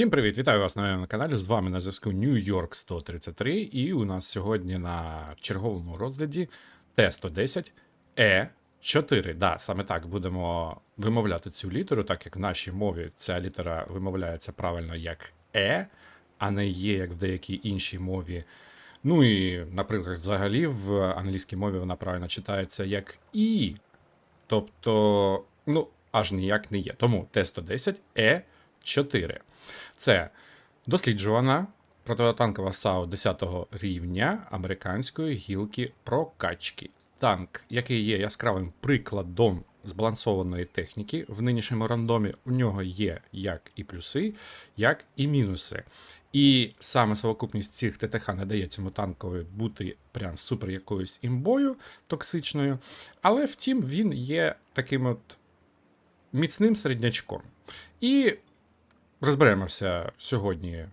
Всім привіт! Вітаю вас на каналі. З вами на зв'язку New York 133, і у нас сьогодні на черговому розгляді Т-110 Е4. Да, саме так будемо вимовляти цю літеру, так як в нашій мові ця літера вимовляється правильно як Е, а не є як в деякій іншій мові. Ну і, наприклад, взагалі в англійській мові вона правильно читається як І. Тобто, ну, аж ніяк не є. Тому Т-110 Е4. Це досліджувана протитанкова САУ 10 рівня американської гілки прокачки. Танк, який є яскравим прикладом збалансованої техніки в нинішньому рандомі, у нього є як і плюси, як і мінуси. І саме совокупність цих ТТХ не дає цьому танкові бути прям супер якоюсь імбою токсичною. Але втім, він є таким от міцним середнячком. І розберемося сьогодні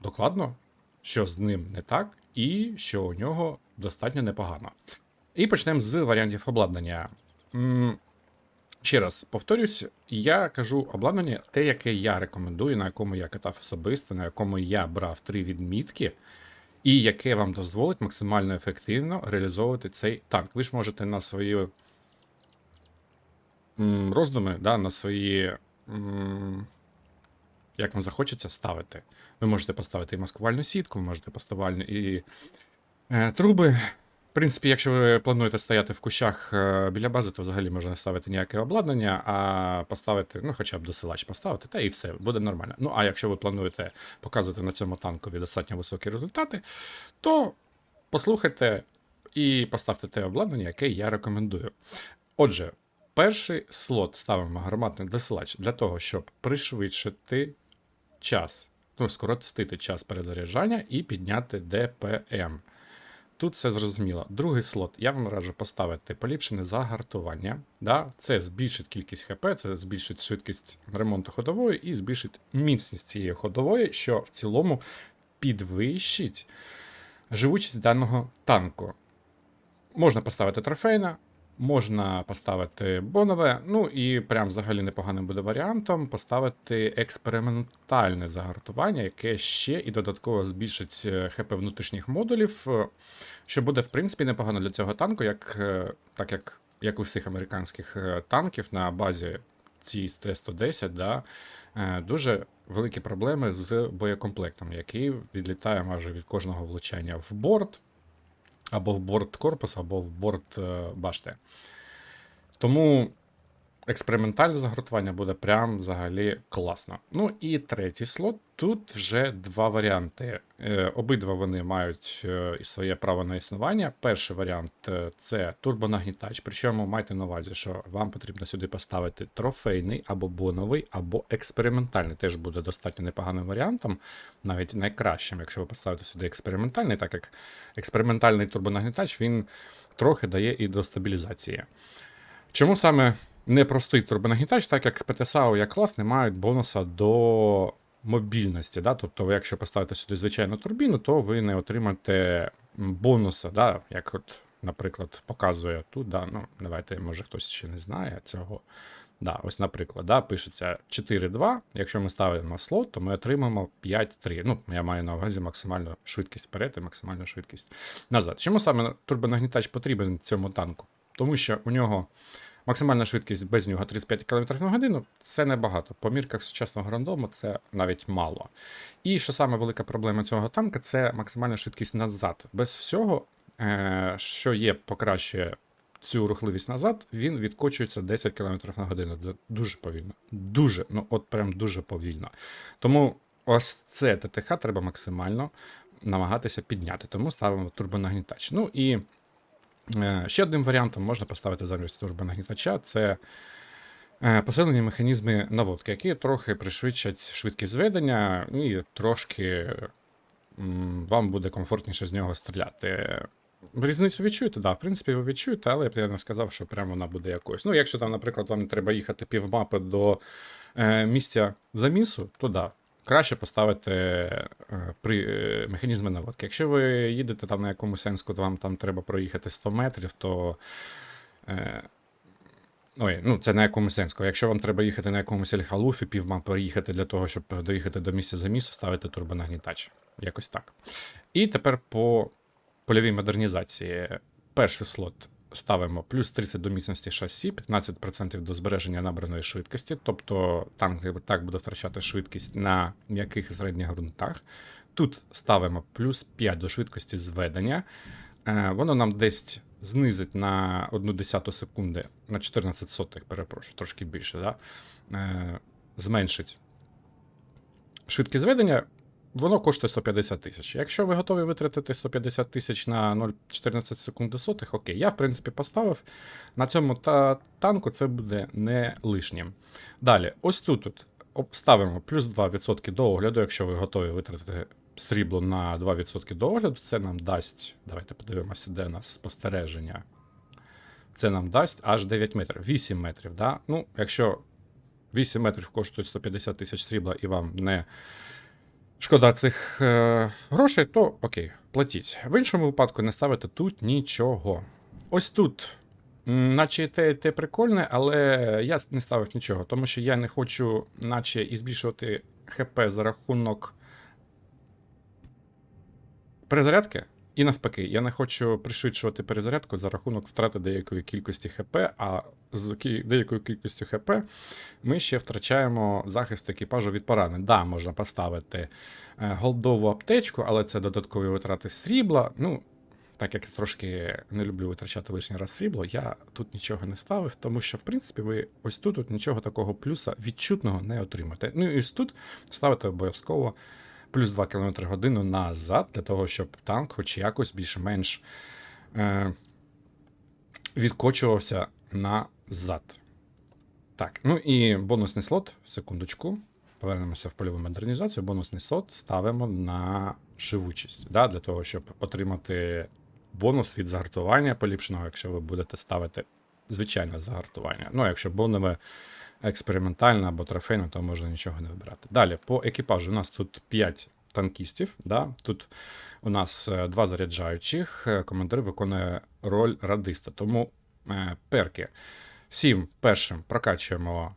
докладно, що з ним не так, і що у нього достатньо непогано. І почнемо з варіантів обладнання. Ще раз повторюсь, я кажу обладнання, те, яке я рекомендую, на якому я катав особисто, на якому я брав три відмітки, і яке вам дозволить максимально ефективно реалізовувати цей танк. Ви ж можете на свої роздуми, да, на свої. Як вам захочеться ставити. Ви можете поставити і маскувальну сітку, ви можете поставити і е, труби. В принципі, якщо ви плануєте стояти в кущах е, біля бази, то взагалі можна не ставити ніяке обладнання, а поставити, ну, хоча б досилач поставити, та і все, буде нормально. Ну, а якщо ви плануєте показувати на цьому танкові достатньо високі результати, то послухайте і поставте те обладнання, яке я рекомендую. Отже, перший слот ставимо гарматний досилач для того, щоб пришвидшити час, ну, скоротити час перезаряджання і підняти ДПМ. Тут все зрозуміло. Другий слот я вам раджу поставити поліпшене загартування. Да? Це збільшить кількість ХП, це збільшить швидкість ремонту ходової і збільшить міцність цієї ходової, що в цілому підвищить живучість даного танку. Можна поставити трофейна, можна поставити бонове, ну і прям взагалі непоганим буде варіантом поставити експериментальне загартування, яке ще і додатково збільшить е, ХП внутрішніх модулів, е, що буде в принципі непогано для цього танку, як, е, так як, як у всіх американських танків на базі ці Т-110, да, дуже великі проблеми з боєкомплектом, який відлітає майже від кожного влучання в борт або в борт корпус, або в борт е, башти. Тому експериментальне загортування буде прям взагалі класно. Ну і третій слот. Тут вже два варіанти. Е, Обидва вони мають е, і своє право на існування. Перший варіант е, це турбонагнітач. Причому майте на увазі, що вам потрібно сюди поставити трофейний або боновий, або експериментальний. Теж буде достатньо непоганим варіантом, навіть найкращим, якщо ви поставите сюди експериментальний, так як експериментальний турбонагнітач він трохи дає і до стабілізації. Чому саме непростий турбонагнітач, так як ПТСАУ як клас не мають бонуса до мобільності. Да? Тобто, ви якщо поставите сюди звичайну турбіну, то ви не отримаєте бонуса, да? як от, наприклад, показує тут. Да? Ну, Давайте, може хтось ще не знає цього. Да, Ось, наприклад, да, пишеться 4.2. Якщо ми ставимо слот, то ми отримаємо 5.3. Ну, я маю на увазі максимальну швидкість вперед і максимальну швидкість назад. Чому саме турбонагнітач потрібен цьому танку? Тому що у нього максимальна швидкість без нього 35 км на годину це небагато. По мірках сучасного рандому це навіть мало. І що саме велика проблема цього танка це максимальна швидкість назад. Без всього, е, що є, покращує цю рухливість назад, він відкочується 10 км на годину. Це дуже повільно. Дуже, ну от прям дуже повільно. Тому ось це ТТХ треба максимально намагатися підняти. Тому ставимо турбонагнітач. Ну і Ще одним варіантом можна поставити замість турбонагнітача це е, посилені механізми наводки, які трохи пришвидшать швидкість зведення, і трошки вам буде комфортніше з нього стріляти. Різницю відчуєте, да, в принципі, ви відчуєте, але я б я не сказав, що прямо вона буде якоюсь. Ну, якщо там, наприклад, вам треба їхати півмапи до е, місця замісу, то да, краще поставити е, при е, механізми наводки. Якщо ви їдете там на якомусь сенску, вам там треба проїхати 100 метрів, то е, Ой, ну це на якомусь сенську. Якщо вам треба їхати на якомусь ельхалуфі, півмапи їхати для того, щоб доїхати до місця за місто, ставити турбонагнітач. Якось так. І тепер по польовій модернізації. Перший слот ставимо плюс 30 до міцності шасі, 15% до збереження набраної швидкості, тобто танк так буде втрачати швидкість на м'яких і середніх ґрунтах. Тут ставимо плюс 5 до швидкості зведення. Е, Воно нам десь знизить на 1 десяту секунди, на 14 сотих, перепрошую, трошки більше, да? Е, зменшить швидкість зведення. Воно коштує 150 тисяч. Якщо ви готові витратити 150 тисяч на 0,14 секунди сотих, окей, я в принципі поставив. На цьому та танку це буде не лишнім. Далі, ось тут от ставимо плюс 2% до огляду, якщо ви готові витратити срібло на 2% до огляду, це нам дасть. Давайте подивимося, де у нас спостереження. Це нам дасть аж 9 метрів, 8 метрів. Да? Ну, якщо 8 метрів коштує 150 тисяч срібла і вам не шкода цих е, грошей, то окей, платіть. В іншому випадку не ставити тут нічого. Ось тут, наче те, те прикольне, але я не ставив нічого, тому що я не хочу, наче і збільшувати ХП за рахунок перезарядки. І навпаки, я не хочу пришвидшувати перезарядку за рахунок втрати деякої кількості ХП, а з деякою кількістю ХП ми ще втрачаємо захист екіпажу від поранень. Да, можна поставити е, голдову аптечку, але це додаткові витрати срібла. Ну, так як я трошки не люблю витрачати лишній раз срібло, я тут нічого не ставив, тому що, в принципі, ви ось тут от нічого такого плюса відчутного не отримаєте. Ну і ось тут ставите обов'язково плюс 2 км годину назад, для того, щоб танк хоч якось більш-менш е, відкочувався назад. Так, ну і бонусний слот, секундочку. Повернемося в польову модернізацію. Бонусний слот ставимо на живучість, да, для того, щоб отримати бонус від загартування поліпшеного, якщо ви будете ставити звичайне загартування. Ну, якщо бонове експериментальне або трофейне, то можна нічого не вибирати. Далі, по екіпажу, у нас тут 5 танкістів. Да? Тут у нас е, два заряджаючих. е, Командир виконує роль радиста. Тому е, перки. Всім першим прокачуємо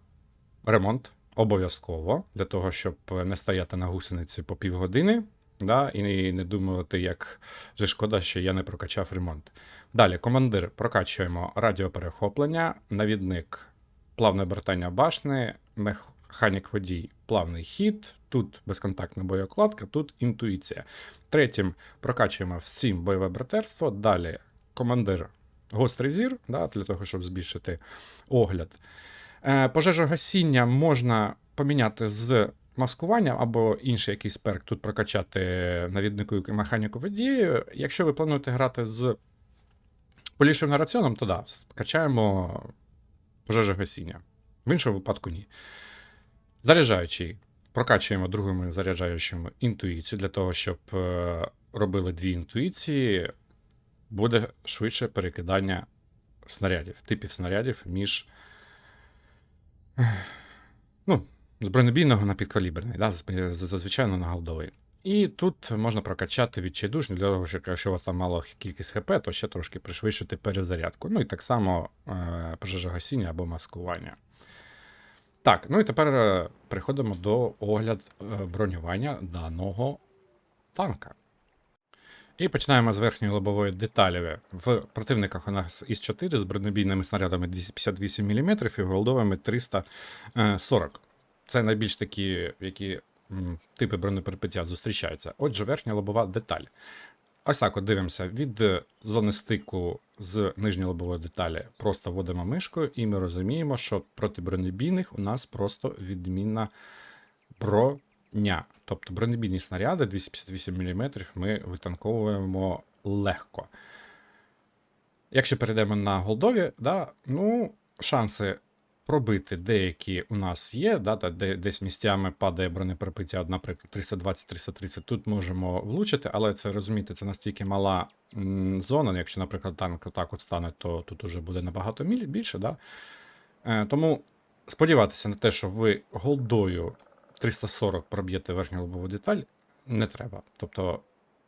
ремонт обов'язково, для того, щоб не стояти на гусениці по півгодини. Да, і не думати, як же шкода, що я не прокачав ремонт. Далі, командир прокачуємо радіоперехоплення, навідник плавне обертання башни, механік водій, плавний хід, тут безконтактна боєокладка, тут інтуїція. Третім прокачуємо всім бойове братерство. Далі командир гострий зір, да, для того, щоб збільшити огляд. Е, пожежогасіння можна поміняти з маскуванням або інший якийсь перк тут прокачати навіднику і механіку водію. Якщо ви плануєте грати з полішим раціоном, то да, качаємо пожежогасіння. В іншому випадку ні. Заряджаючий. Прокачуємо другими заряджаючими інтуїцію для того, щоб е, робили дві інтуїції, буде швидше перекидання снарядів, типів снарядів між. Ну, з на підкаліберний, да, зазвичай на голдовий. І тут можна прокачати відчайдушні, для того, що якщо у вас там мало кількість ХП, то ще трошки пришвидшити перезарядку. Ну і так само е, пожежогасіння або маскування. Так, ну і тепер е, переходимо до огляд е, бронювання даного танка. І починаємо з верхньої лобової деталі. В противниках у нас із 4 з бронебійними снарядами 258 мм і голдовими 340. Це найбільш такі, які типи бронеперепиття зустрічаються. Отже, верхня лобова деталь. Ось так от дивимося. Від зони стику з нижньої лобової деталі просто вводимо мишкою, і ми розуміємо, що проти бронебійних у нас просто відмінна броня. Тобто бронебійні снаряди 258 мм ми витанковуємо легко. Якщо перейдемо на голдові, да, ну, шанси пробити деякі у нас є, да, та де, десь місцями падає бронеперепиття, наприклад, 320-330, тут можемо влучити, але це розумієте, це настільки мала м, зона. Якщо, наприклад, танк отак от стане, то тут уже буде набагато більше. Да? Е, тому сподіватися на те, що ви голдою 340 проб'єте верхню лобову деталь, не треба. Тобто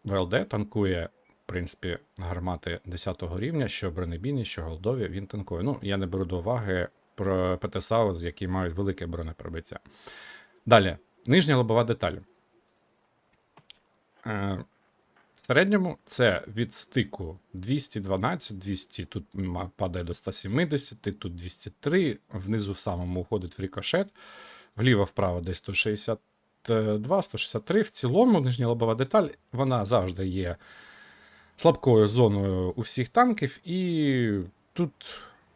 ВЛД танкує, в принципі, гармати 10 рівня, що бронебійні, що голдові, він танкує. Ну, я не беру до уваги про ПТСАУ, які мають велике бронепробиття. Далі, нижня лобова деталь. Е, в середньому це від стику 212, 200, тут падає до 170, тут 203, внизу в самому уходить в рикошет, вліво-вправо десь 162, 163. В цілому нижня лобова деталь, вона завжди є слабкою зоною у всіх танків, і тут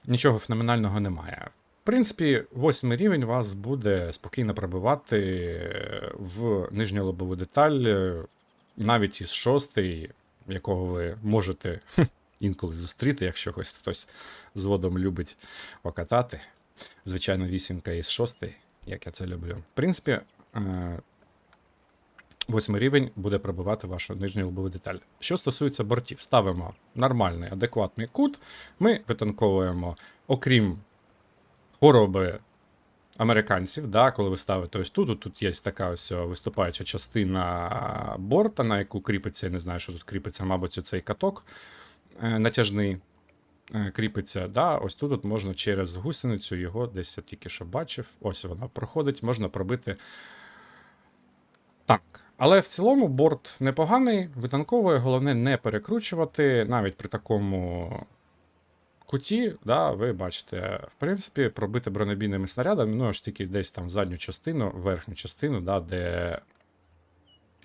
нічого феноменального немає. В принципі, восьмий рівень вас буде спокійно пробивати в нижню лобову деталь, е, навіть із шостий, якого ви можете інколи зустріти, якщо хтось хтось з водом любить покатати. Звичайно, вісімка із шостий, як я це люблю. В принципі, е, восьмий рівень буде пробивати вашу нижню лобову деталь. Що стосується бортів, ставимо нормальний, адекватний кут. Ми витанковуємо, окрім хвороби американців, да, коли ви ставите ось тут, тут є така ось виступаюча частина борта, на яку кріпиться, я не знаю, що тут кріпиться, мабуть, оцей каток е, натяжний е, кріпиться. Да, ось тут от можна через гусеницю його десь я тільки що бачив. Ось вона проходить, можна пробити так. Але в цілому борт непоганий, витанковує, головне не перекручувати. Навіть при такому куті, да, ви бачите, в принципі, пробити бронебійними снарядами, ну аж тільки десь там задню частину, верхню частину, да, де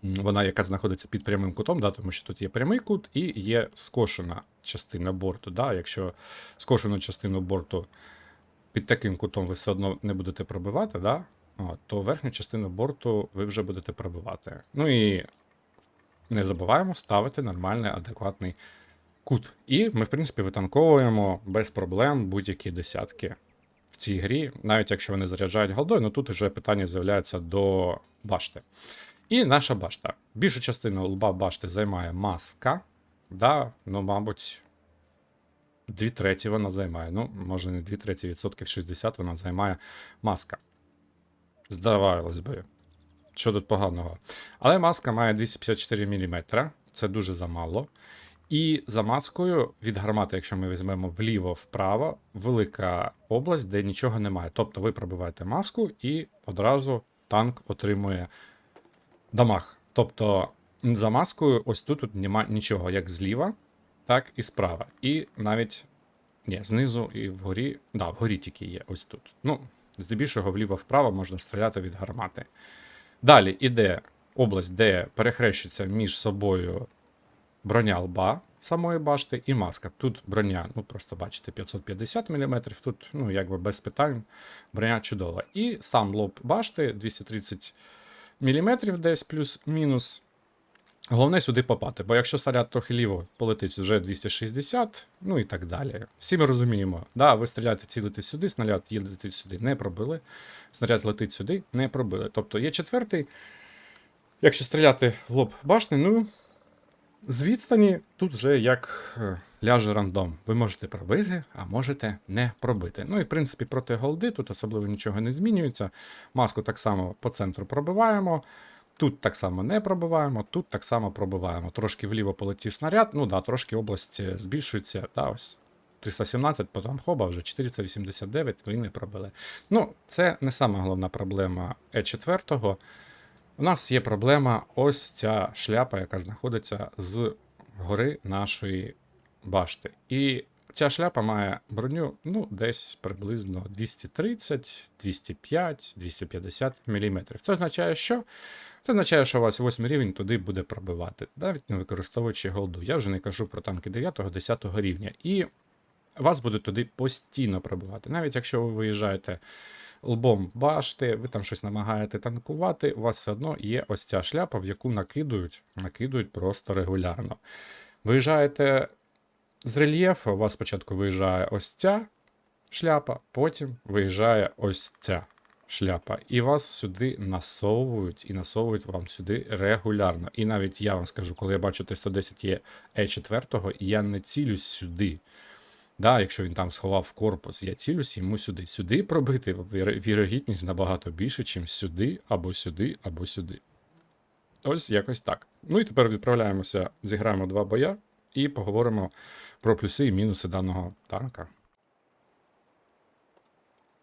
вона яка знаходиться під прямим кутом, да, тому що тут є прямий кут і є скошена частина борту. Да, Якщо скошену частину борту під таким кутом ви все одно не будете пробивати, да, то верхню частину борту ви вже будете пробивати. Ну і не забуваємо ставити нормальний, адекватний кут. І ми, в принципі, витанковуємо без проблем будь-які десятки в цій грі, навіть якщо вони заряджають голдою, ну тут вже питання з'являється до башти. І наша башта. Більшу частину лба башти займає маска. Да, ну, мабуть, дві треті вона займає. Ну, може, не дві треті відсотків 60 вона займає маска. Здавалось би, що тут поганого. Але маска має 254 мм, це дуже замало. І за маскою від гармати, якщо ми візьмемо вліво-вправо, велика область, де нічого немає. Тобто ви пробиваєте маску і одразу танк отримує дамаг. Тобто за маскою ось тут, тут немає нічого, як зліва, так і справа. І навіть ні, знизу і вгорі. Да, вгорі тільки є ось тут. Ну, здебільшого вліво-вправо можна стріляти від гармати. Далі іде область, де перехрещується між собою броня лба самої башти і маска. Тут броня, ну просто бачите, 550 мм, тут, ну, якби без питань, броня чудова. І сам лоб башти 230 мм десь плюс-мінус. Головне сюди попати, бо якщо снаряд трохи ліво полетить вже 260, ну і так далі. Всі ми розуміємо, да, ви стріляєте, цілите сюди, снаряд їдете сюди, не пробили. Снаряд летить сюди, не пробили. Тобто є четвертий. Якщо стріляти в лоб башни, ну з відстані тут вже як е, ляже рандом. Ви можете пробити, а можете не пробити. Ну і в принципі проти голди тут особливо нічого не змінюється. Маску так само по центру пробиваємо. Тут так само не пробиваємо, тут так само пробиваємо. Трошки вліво полетів снаряд, ну да, трошки область е, збільшується. Да, ось 317, потім хоба, вже 489, ви не пробили. Ну, це не сама головна проблема Е4. У нас є проблема ось ця шляпа, яка знаходиться з гори нашої башти. І ця шляпа має броню ну, десь приблизно 230, 205, 250 мм. Це означає, що? Це означає, що у вас 8 рівень туди буде пробивати, навіть не використовуючи голду. Я вже не кажу про танки 9-10 рівня. І вас будуть туди постійно пробивати. Навіть якщо ви виїжджаєте лбом башти, ви там щось намагаєте танкувати, у вас все одно є ось ця шляпа, в яку накидують, накидують просто регулярно. Виїжджаєте з рельєфу, у вас спочатку виїжджає ось ця шляпа, потім виїжджає ось ця шляпа. І вас сюди насовують і насовують вам сюди регулярно. І навіть я вам скажу, коли я бачу Т-110 є Е4, я не цілюсь сюди. Да, якщо він там сховав корпус, я цілюсь йому сюди. Сюди пробити вірогідність набагато більше, ніж сюди, або сюди, або сюди. Ось якось так. Ну і тепер відправляємося, зіграємо два боя і поговоримо про плюси і мінуси даного танка.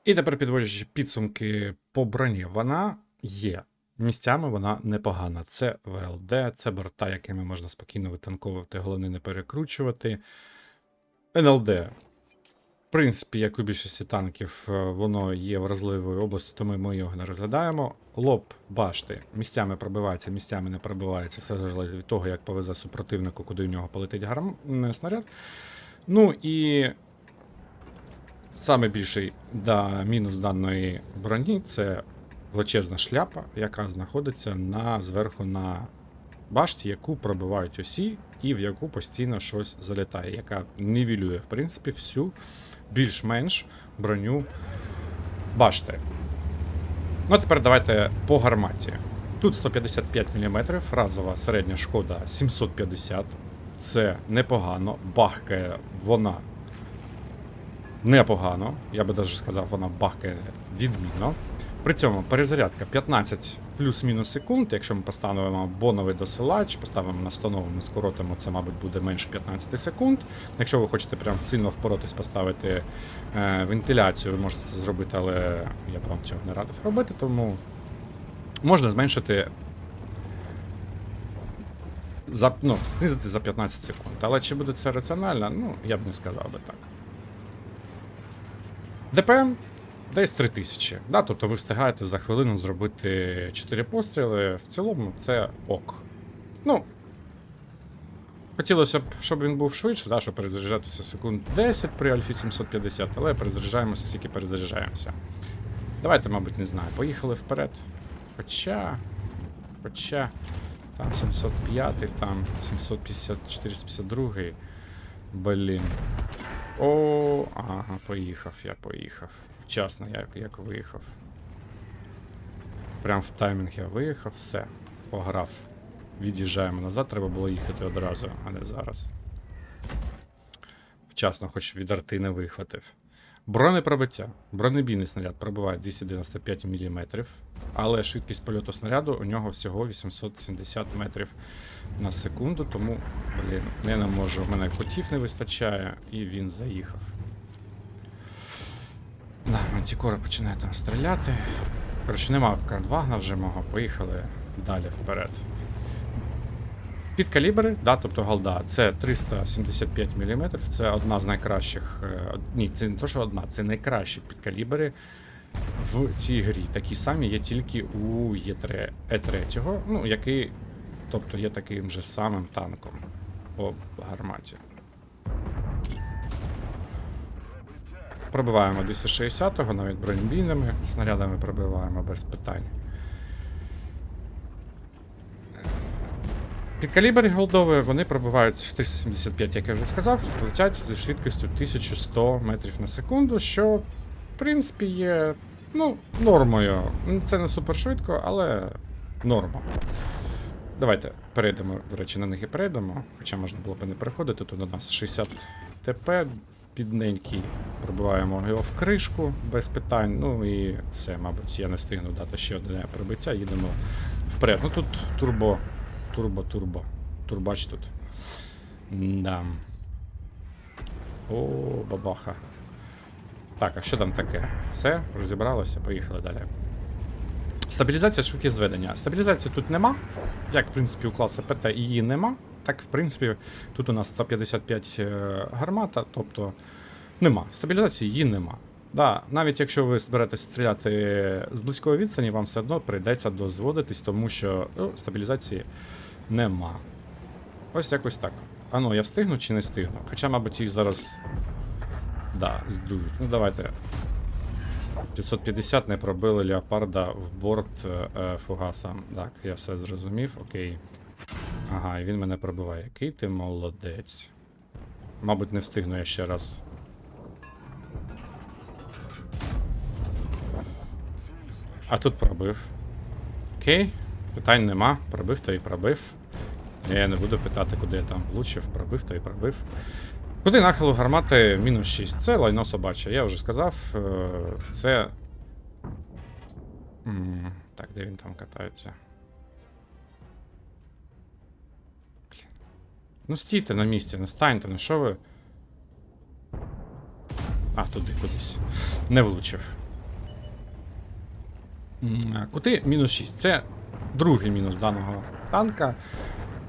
І тепер підводячи підсумки по броні, вона є. Місцями вона непогана. Це ВЛД, це борта, якими можна спокійно витанковувати, головне не перекручувати. НЛД. Принципі, як у більшості танків, е, воно є вразливою областю, тому ми його не розглядаємо. Лоб башти місцями пробивається, місцями не пробивається. Все залежить від того, як повезе супротивнику, куди в нього полетить гарм... снаряд. Ну і саме більший да, мінус даної броні це величезна шляпа, яка знаходиться на, зверху на башті, яку пробивають усі, і в яку постійно щось залітає, яка нівелює, в принципі, всю більш-менш броню башти. Ну, а тепер давайте по гарматі. Тут 155 мм, разова середня шкода 750. Це непогано. Бахкає вона непогано. Я би навіть сказав, вона бахкає відмінно. При цьому перезарядка 15 плюс-мінус секунд. Якщо ми поставимо боновий досилач, поставимо настанову, ми скоротимо, це, мабуть, буде менше 15 секунд. Якщо ви хочете прям сильно впоротись, поставити е, вентиляцію, ви можете це зробити, але я б вам цього не радив робити, тому можна зменшити. За, ну, знизити за 15 секунд. Але чи буде це раціонально? Ну, я б не сказав би так. ДПМ десь 3000. Да? Тобто ви встигаєте за хвилину зробити 4 постріли. В цілому це ок. Ну. Хотілося б, щоб він був швидше, да, щоб перезаряджатися секунд 10 при Альфі 750, але перезаряджаємося, скільки перезаряджаємося. Давайте, мабуть, не знаю. Поїхали вперед. Хоча. Хоча. Там 705, там 750, 452. Блін. О, ага, поїхав, я поїхав. Вчасно, як, як виїхав. Прям в таймінг я виїхав, все. Пограв. Від'їжджаємо назад, треба було їхати одразу, а не зараз. Вчасно, хоч від арти не вихватив. Бронепробиття. Бронебійний снаряд пробиває 295 мм, але швидкість польоту снаряду у нього всього 870 метрів на секунду, тому, блін, не можу, в мене котів не вистачає, і він заїхав. Мантікора починає там стріляти. Коротше, нема кардвагна вже мого, поїхали далі вперед. Під калібри, да, тобто голда, це 375 мм, це одна з найкращих. е, Ні, це не то, що одна, це найкращі підкалібри в цій грі. Такі самі є тільки у Є3, Е3, ну, який, тобто є таким же самим танком по гарматі. Пробиваємо 260-го, навіть бронебійними снарядами пробиваємо без питань. Підкалібри голдові вони пробивають 375, як я вже сказав, летять зі швидкістю 1100 метрів на секунду, що, в принципі, є ну, нормою. Це не супер швидко, але норма. Давайте перейдемо, до речі, на них і перейдемо. Хоча можна було б не переходити. Тут у нас 60 ТП, бідненький. Пробиваємо його в кришку без питань. Ну і все, мабуть, я не встигну дати ще одне прибиття. Їдемо вперед. Ну тут турбо. Турбо, турбо. Турбач тут. Да. О, бабаха. Так, а що там таке? Все, розібралося, поїхали далі. Стабілізація швидкість зведення. Стабілізації тут нема. Як, в принципі, у класу ПТ її нема. Так, в принципі, тут у нас 155 е, гармата, тобто нема. Стабілізації її нема. Да, навіть якщо ви зберетесь стріляти з близької відстані, вам все одно прийдеться дозводитись, тому що ну, стабілізації нема. Ось якось так. А ну, я встигну чи не встигну? Хоча, мабуть, їх зараз. Да, здують. Ну давайте. 550 не пробили леопарда в борт е, е, фугаса. Так, я все зрозумів, окей. Ага, і він мене пробиває. Який ти молодець. Мабуть, не встигну я ще раз. А тут пробив. Окей, питань нема. Пробив то і пробив. Я не буду питати, куди я там влучив, пробив то і пробив. Куди нахилу гармати мінус 6. Це лайно собаче, я вже сказав. е, Це. Так, де він там катається? Ну стійте на місці, не станьте, ну що ви. А, туди кудись. Не влучив. Кути мінус 6. Це другий мінус даного танка.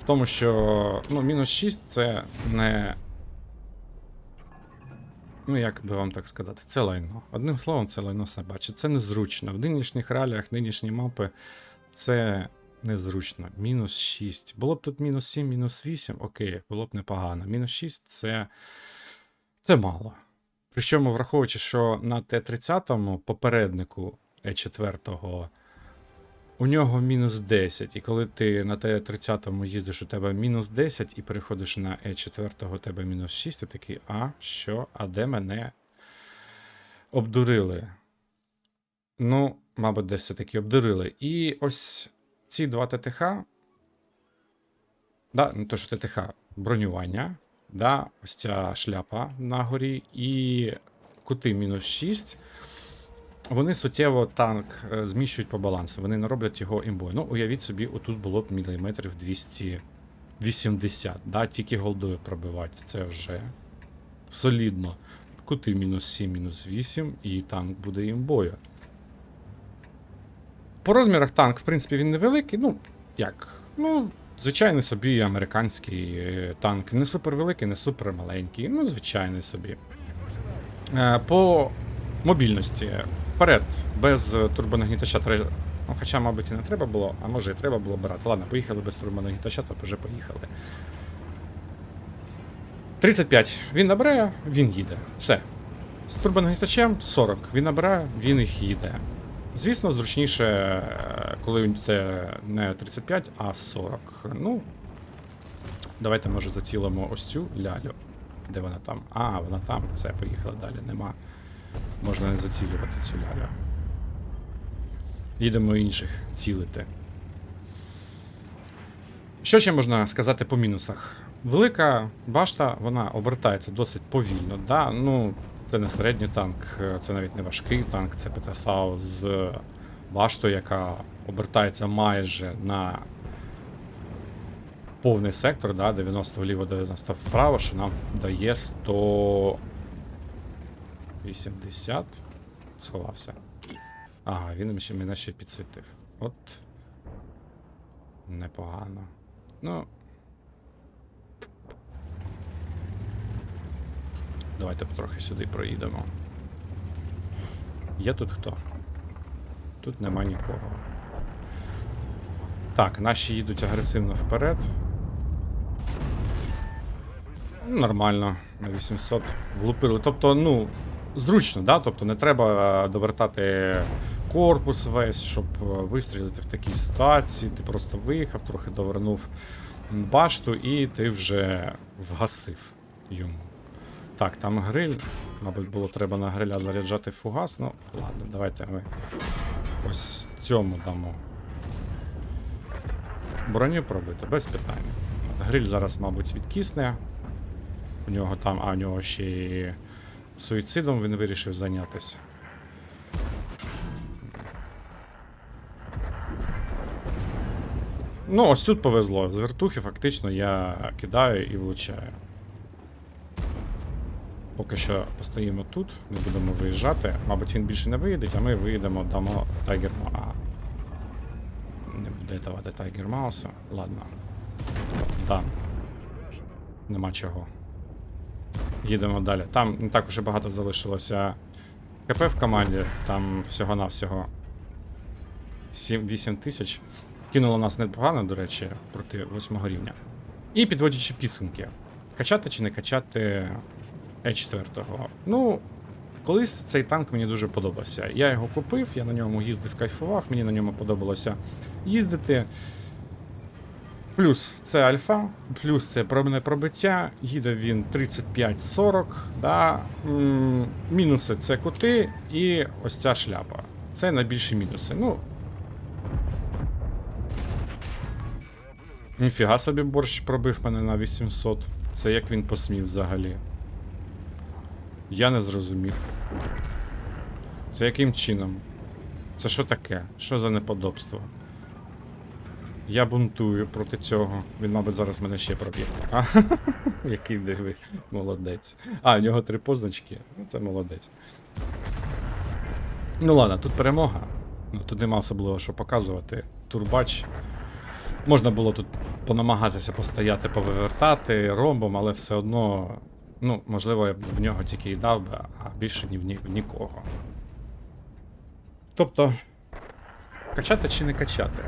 В тому, що ну, мінус 6 це не. Ну, як би вам так сказати, це лайно. Одним словом, це лайно собаче. Це незручно. В нинішніх реаліях, нинішні мапи, це незручно. Мінус 6. Було б тут мінус 7, мінус 8, окей, було б непогано. Мінус 6 це. Це мало. Причому, враховуючи, що на Т-30 попереднику Е4 у нього мінус 10, і коли ти на Т-30 їздиш, у тебе мінус 10, і переходиш на Е4, у тебе мінус 6, ти такий, а що? А де мене обдурили? Ну, мабуть, десь все-таки обдурили. І ось ці два ТТХ, да, не то, що ТТХ, бронювання, да, ось ця шляпа на горі, і кути мінус 6. Вони суттєво танк е, зміщують по балансу, вони не роблять його імбою. Ну, уявіть собі, отут було б міліметрів 280, да, тільки голдою пробивати, це вже солідно. Кути мінус 7, мінус 8, і танк буде імбою. По розмірах танк, в принципі, він невеликий. Ну, як? Ну, звичайний собі американський е, танк. Не супер великий, не супер маленький. Ну, звичайний собі. Е, По мобільності. Вперед, без турбонагнітача. Ну, хоча, мабуть, і не треба було, а може і треба було брати. Ладно, поїхали без турбонагнітача, то вже поїхали. 35. Він набирає, він їде. Все. З турбонагнітачем 40. Він набирає, він їх їде. Звісно, зручніше, е, коли це не 35, а 40. Ну, давайте, може, зацілимо ось цю лялю. Де вона там? А, вона там. Все, поїхала далі. Нема. Можна не зацілювати цю лялю. Їдемо інших цілити. Що ще можна сказати по мінусах? Велика башта, вона обертається досить повільно. Да? Ну, це не середній танк, е, це навіть не важкий танк, це ПТСАУ з баштою, яка обертається майже на повний сектор, да? 90 вліво, 90 вправо, що нам дає 180. Сховався. Ага, він мене ще підсвітив. От. Непогано. Ну. Давайте потрохи сюди проїдемо. Є тут хто? Тут нема нікого. Так, наші їдуть агресивно вперед. Ну, Нормально, на 800 влупили. Тобто, ну, зручно, да? Тобто не треба е, довертати корпус весь, щоб е, вистрілити в такій ситуації. Ти просто виїхав, трохи довернув башту і ти вже вгасив йому. Так, там гриль. Мабуть, було треба на гриля заряджати фугас. Ну, ладно, давайте ми ось цьому дамо. Броню пробити, без питань. Гриль зараз, мабуть, відкисне. У нього там, а у нього ще й суїцидом він вирішив зайнятися. Ну, ось тут повезло. З вертухи фактично я кидаю і влучаю. Поки що постоїмо тут, не будемо виїжджати. Мабуть, він більше не виїде, а ми виїдемо, дамо Тайгер А. Не буде давати Тайгер Мауса. Ладно. Дам. Нема чого. Їдемо далі. Там не так уже багато залишилося КП в команді, там всього-навсього 7-8 тисяч. Кинуло нас непогано, до речі, проти 8 рівня. І підводячи підсумки. Качати чи не качати Е4. Ну, колись цей танк мені дуже подобався. Я його купив, я на ньому їздив, кайфував, мені на ньому подобалося їздити. Плюс це альфа, плюс це пробиття, їде він 35-40, да? мінуси це кути і ось ця шляпа. Це найбільші мінуси. Ну. Ніфіга собі борщ пробив мене на 800. Це як він посмів взагалі. Я не зрозумів. Це яким чином? Це що таке? Що за неподобство? Я бунтую проти цього. Він, мабуть, зараз мене ще проб'є. Який диви, молодець. А, у нього три позначки. Ну, це молодець. Ну ладно, тут перемога. Ну, тут нема особливо що показувати. Турбач. Можна було тут понамагатися постояти, повивертати ромбом, але все одно, ну, можливо, я б в нього тільки і дав би, а більше ні в, ні, в нікого. Тобто, качати чи не качати?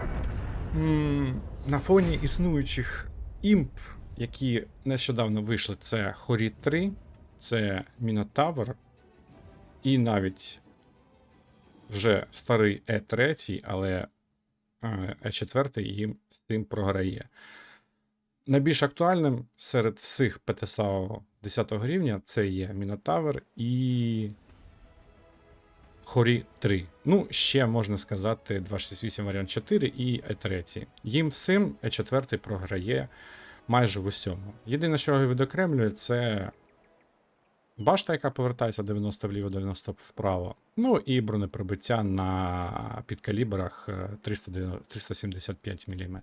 М, На фоні існуючих імп, які нещодавно вийшли, це Хорі 3, це Мінотавр, і навіть вже старий E3, але е, E4 їм з тим програє. Найбільш актуальним серед всіх ПТСАО 10 рівня це є Мінотавр і Хорі 3. Ну, ще можна сказати 268 варіант 4 і E3. Їм всім E4 програє майже в усьому. Єдине, що його відокремлює, це башта, яка повертається 90 вліво, 90 вправо. Ну і бронепробиття на підкалібрах е, 390 375 мм.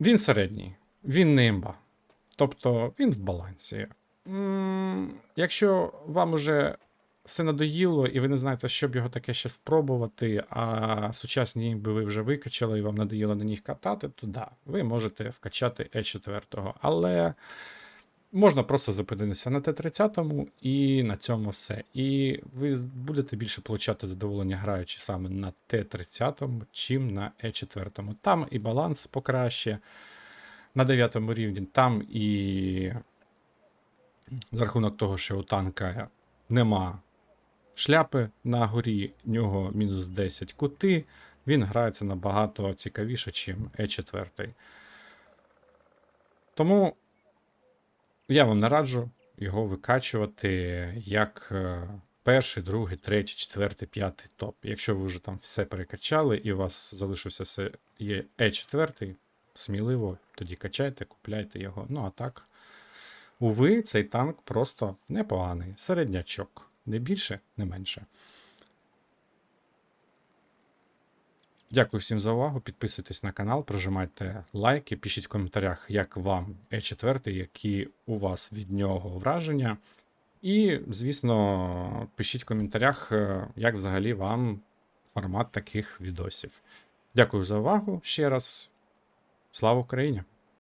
Він середній, він не імба. Тобто він в балансі. Якщо вам уже все надоїло, і ви не знаєте, що б його таке ще спробувати, а сучасні імби ви вже викачали і вам надоїло на них катати, то да, ви можете вкачати E4. Але можна просто зупинитися на Т-30 і на цьому все. І ви будете більше получати задоволення, граючи саме на Т-30, чим на Е4. Там і баланс покраще. На 9 рівні там і за рахунок того, що у танка нема шляпи на горі, в нього мінус 10 кути, він грається набагато цікавіше, чим Е4. Тому я вам не раджу його викачувати як е, перший, другий, третій, четвертий, п'ятий топ. Якщо ви вже там все перекачали і у вас залишився все є Е4, сміливо тоді качайте, купляйте його. Ну а так, уви, цей танк просто непоганий. Середнячок. Не більше, не менше. Дякую всім за увагу. Підписуйтесь на канал, прожимайте лайки, пишіть в коментарях, як вам Е4, які у вас від нього враження. І, звісно, пишіть в коментарях, е, як взагалі вам формат таких відосів. Дякую за увагу ще раз. Слава Україні!